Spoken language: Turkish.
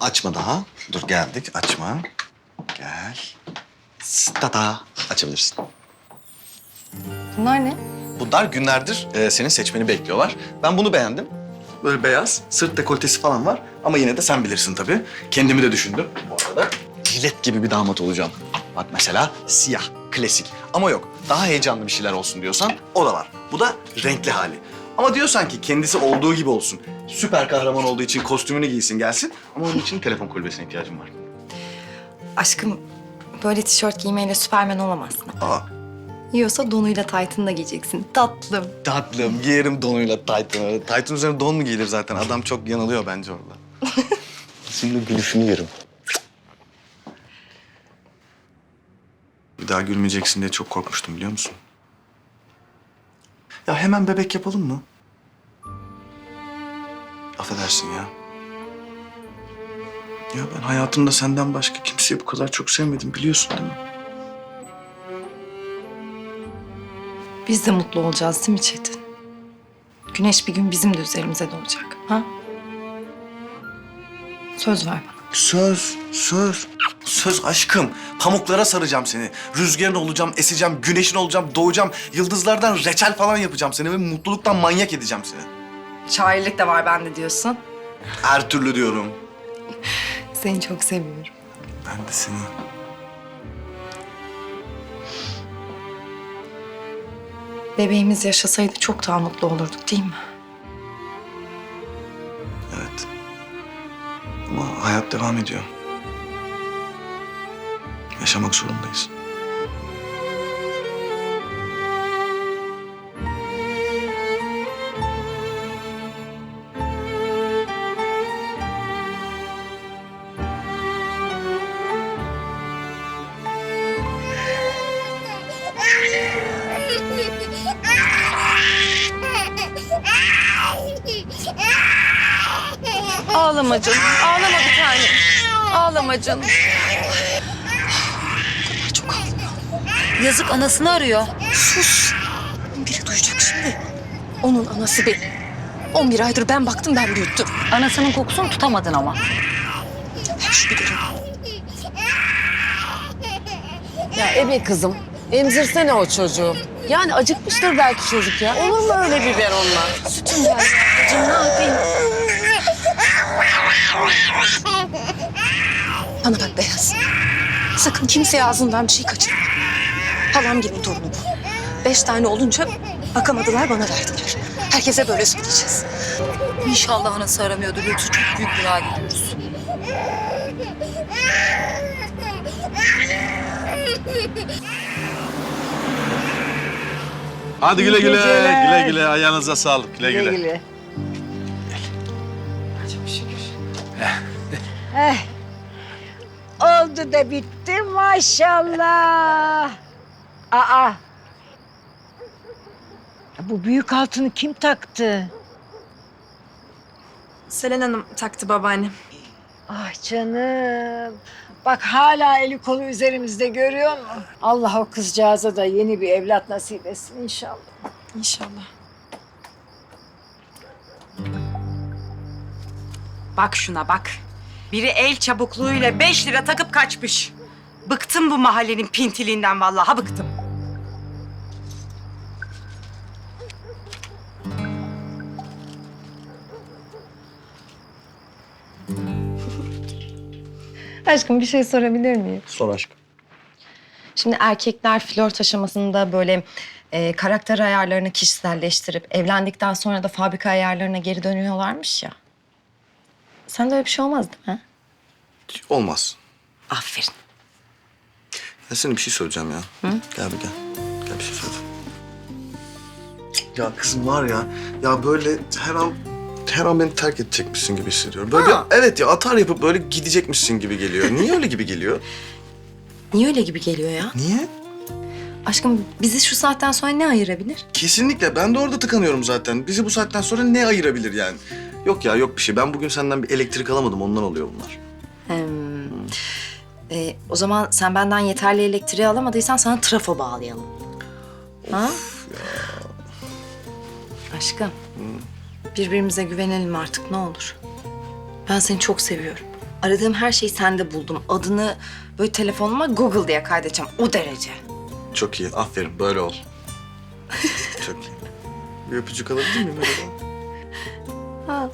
Açma daha. Dur geldik. Açma. Gel. Tada. Açabilirsin. Bunlar ne? Bunlar günlerdir e, senin seçmeni bekliyorlar. Ben bunu beğendim. Böyle beyaz, sırt dekoltesi falan var. Ama yine de sen bilirsin tabii. Kendimi de düşündüm bu arada. Jilet gibi bir damat olacağım. Bak mesela siyah, klasik. Ama yok, daha heyecanlı bir şeyler olsun diyorsan o da var. Bu da renkli hali. Ama diyorsan ki kendisi olduğu gibi olsun. Süper kahraman olduğu için kostümünü giysin gelsin. Ama onun için telefon kulübesine ihtiyacım var. Aşkım böyle tişört giymeyle Süpermen olamazsın. Aa, Yiyorsa donuyla taytını da giyeceksin. Tatlım. tatlım giyerim donuyla Titan'ı. Titan üzerine don mu giyilir zaten? Adam çok yanılıyor bence orada. Şimdi gülüşünü yerim. Bir daha gülmeyeceksin diye çok korkmuştum biliyor musun? Hemen bebek yapalım mı? Affedersin ya. Ya ben hayatımda senden başka kimseyi bu kadar çok sevmedim biliyorsun değil mi? Biz de mutlu olacağız değil mi Çetin? Güneş bir gün bizim de üzerimize doğacak. Ha? Söz ver bana. Söz, söz. Söz aşkım. Pamuklara saracağım seni. Rüzgarın olacağım, eseceğim, güneşin olacağım, doğacağım. Yıldızlardan reçel falan yapacağım seni ve mutluluktan manyak edeceğim seni. Şairlik de var bende diyorsun. Her türlü diyorum. Seni çok seviyorum. Ben de seni. Bebeğimiz yaşasaydı çok daha mutlu olurduk değil mi? Evet. Ama hayat devam ediyor. Yaşamak zorundayız. Ağlama canım. Ağlama bir tane. Ağlama canım. Yazık anasını arıyor. Sus. Biri duyacak şimdi. Onun anası benim. 11 aydır ben baktım ben büyüttüm. Anasının kokusunu tutamadın ama. Ver şu biberi. Ya ebe kızım, emzirsene o çocuğu. Yani acıkmıştır belki çocuk ya. Olur mu öyle biber onlar? Sütüm geldi. Canım ne yapayım? Bana bak Beyaz. Sakın kimseye ağzından bir şey kaçırma. Halam gibi torunu bu. Beş tane olunca bakamadılar bana verdiler. Herkese böyle söyleyeceğiz. İnşallah anası aramıyordur. Yoksa çok büyük bir hal gidiyoruz. Hadi güle güle, güle güle. Ayağınıza sağlık, güle güle. güle. Eh, oldu da bitti maşallah. Aa. Bu büyük altını kim taktı? Selen Hanım taktı babaannem. Ah canım. Bak hala eli kolu üzerimizde görüyor musun? Allah o kızcağıza da yeni bir evlat nasip etsin inşallah. İnşallah. Bak şuna bak. Biri el çabukluğuyla beş lira takıp kaçmış. Bıktım bu mahallenin pintiliğinden vallahi bıktım. Aşkım bir şey sorabilir miyim? Sor aşkım. Şimdi erkekler flört aşamasında böyle e, karakter ayarlarını kişiselleştirip evlendikten sonra da fabrika ayarlarına geri dönüyorlarmış ya. Sende öyle bir şey olmaz değil mi? Olmaz. Aferin. Ben sana bir şey söyleyeceğim ya. Gel bir gel. Gel bir şey söyleyeceğim. Ya kızım var ya, ya böyle her an her an beni terk edecekmişsin gibi hissediyorum. Böyle bir, evet ya atar yapıp böyle gidecekmişsin gibi geliyor. Niye öyle gibi geliyor? Niye öyle gibi geliyor ya? Niye? Aşkım bizi şu saatten sonra ne ayırabilir? Kesinlikle. Ben de orada tıkanıyorum zaten. Bizi bu saatten sonra ne ayırabilir yani? Yok ya yok bir şey. Ben bugün senden bir elektrik alamadım. Ondan oluyor bunlar. Hmm. E, o zaman sen benden yeterli elektriği alamadıysan sana trafo bağlayalım. ha? Aşkım. Birbirimize güvenelim artık ne olur. Ben seni çok seviyorum. aradığım her şeyi sende buldum. Adını böyle telefonuma Google diye kaydedeceğim. O derece. Çok iyi. Aferin. Böyle ol. Çok iyi. Bir öpücük alabilir miyim? acaba? Ha,